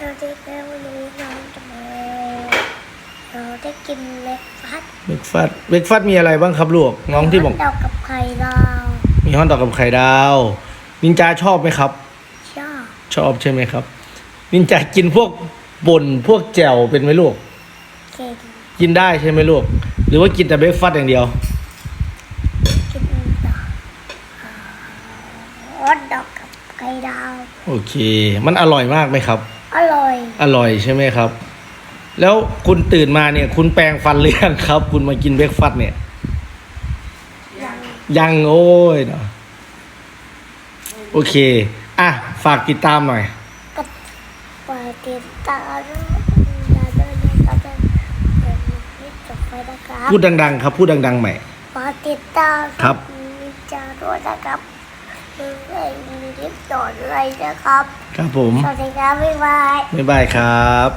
สวัสดีครับวันนี้น้องจะมาเราได้กินเล็กฟัดเบรกฟาสต์เบรกฟาสต์มีอะไรบ้างครับลูกน้องที่บอกดอกกับไข่ดาวมีฮอทดอกกับไข่ดาว นินจาชอบไหมครับ ชอบชอบใช่ไหมครับ นินจากินพวกป่นพวกแจ่วเป็นไหมลูกเก่งกินได้ใช่ไหมลูก หรือว่ากินแต่เบรกฟาสต์อย่างเดียวกินดอกฮอตดอกกับไข่ดาว โอเค มันอร่อยมากไหมครับ อร่อยอร่อยใช่ไหมครับ แล้วคุณตื่นมาเนี่ย คุณแปรงฟันหรือยังครับ คุณมากินเบรกฟาสต์เนี่ย ยังยังโอ้ยเนาะโอเค อะ ฝากติดตามหน่อย ก็ไปติดตามอย่าเดินนะครับเดินเดินนี่จบไปนะครับพูดดัง ๆ ครับ พูดดัง ๆ ใหม่ฝากติดตามครับนิจาด้วยนะครับ หนึ่งเองมีคลิปสอนอะไรนะครับ ครับผม สวัสดีครับบ๊ายบาย บ๊ายบายครับ